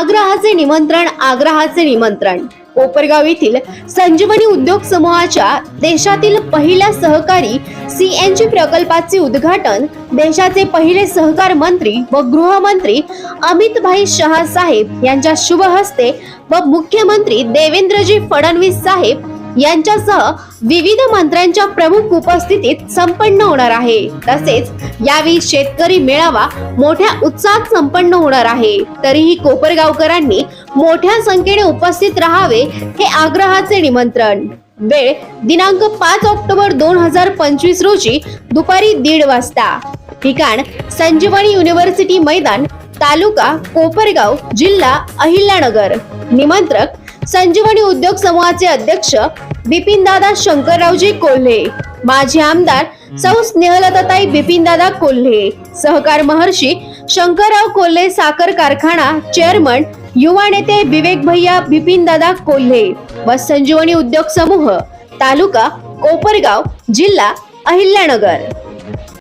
आग्रहाचे निमंत्रण आग्रहाचे निमंत्रण. कोपरगाव येथील संजीवनी उद्योग समूहाच्या देशातील पहिल्या सहकारी सीएनजी प्रकल्पाचे उद्घाटन देशाचे पहिले सहकार मंत्री व गृहमंत्री अमितभाई शहा साहेब यांच्या शुभ हस्ते व मुख्यमंत्री देवेंद्रजी फडणवीस साहेब यांच्यासह विविध मंत्र्यांच्या प्रमुख उपस्थितीत संपन्न होणार आहे. तसेच यावेळी शेतकरी मेळावा मोठ्या उत्साहात संपन्न होणार आहे. तरीही कोपरगावकरांनी मोठ्या संख्येने उपस्थित राहावे हे आग्रहाचे निमंत्रण. वेळ दिनांक पाच ऑक्टोबर दोन हजार पंचवीस रोजी दुपारी दीड वाजता. ठिकाण संजीवनी युनिव्हर्सिटी मैदान तालुका कोपरगाव जिल्हा अहिल्यानगर. निमंत्रक संजीवनी उद्योग समूहाचे अध्यक्ष बिपिनदादा शंकररावजी कोल्हे. माजी आमदार सौ स्नेहलताताई बिपिनदादा कोल्हे. सहकार महर्षी शंकरराव कोल्हे साखर कारखाना चेअरमन युवा नेते विवेक भैया बिपिनदादा कोल्हे. व संजीवनी उद्योग समूह तालुका कोपरगाव जिल्हा अहिल्यानगर.